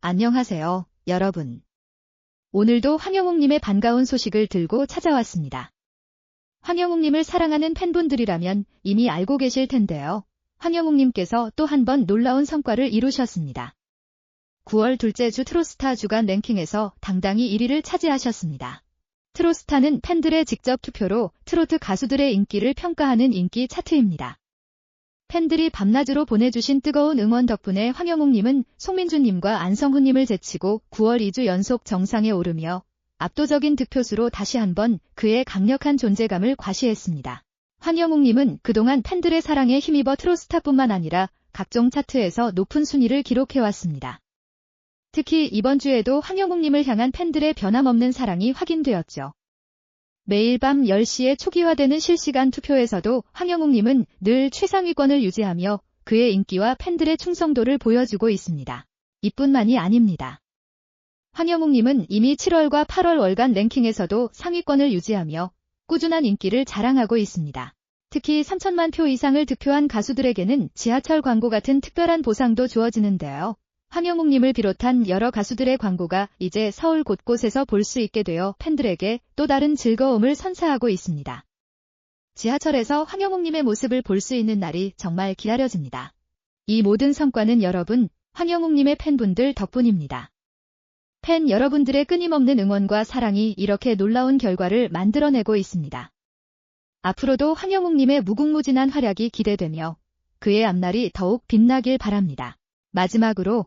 안녕하세요, 여러분. 오늘도 황영웅님의 반가운 소식을 들고 찾아왔습니다. 황영웅님을 사랑하는 팬분들이라면 이미 알고 계실 텐데요. 황영웅님께서 또 한 번 놀라운 성과를 이루셨습니다. 9월 둘째 주 트로스타 주간 랭킹에서 당당히 1위를 차지하셨습니다. 트로스타는 팬들의 직접 투표로 트로트 가수들의 인기를 평가하는 인기 차트입니다. 팬들이 밤낮으로 보내주신 뜨거운 응원 덕분에 황영웅님은 송민주님과 안성훈님을 제치고 9월 2주 연속 정상에 오르며 압도적인 득표수로 다시 한번 그의 강력한 존재감을 과시했습니다. 황영웅님은 그동안 팬들의 사랑에 힘입어 트로스타뿐만 아니라 각종 차트에서 높은 순위를 기록해왔습니다. 특히 이번 주에도 황영웅님을 향한 팬들의 변함없는 사랑이 확인되었죠. 매일 밤 10시에 초기화되는 실시간 투표에서도 황영웅님은 늘 최상위권을 유지하며 그의 인기와 팬들의 충성도를 보여주고 있습니다. 이뿐만이 아닙니다. 황영웅님은 이미 7월과 8월 월간 랭킹에서도 상위권을 유지하며 꾸준한 인기를 자랑하고 있습니다. 특히 3천만 표 이상을 득표한 가수들에게는 지하철 광고 같은 특별한 보상도 주어지는데요. 황영웅님을 비롯한 여러 가수들의 광고가 이제 서울 곳곳에서 볼 수 있게 되어 팬들에게 또 다른 즐거움을 선사하고 있습니다. 지하철에서 황영웅님의 모습을 볼 수 있는 날이 정말 기다려집니다. 이 모든 성과는 여러분, 황영웅님의 팬분들 덕분입니다. 팬 여러분들의 끊임없는 응원과 사랑이 이렇게 놀라운 결과를 만들어내고 있습니다. 앞으로도 황영웅님의 무궁무진한 활약이 기대되며 그의 앞날이 더욱 빛나길 바랍니다. 마지막으로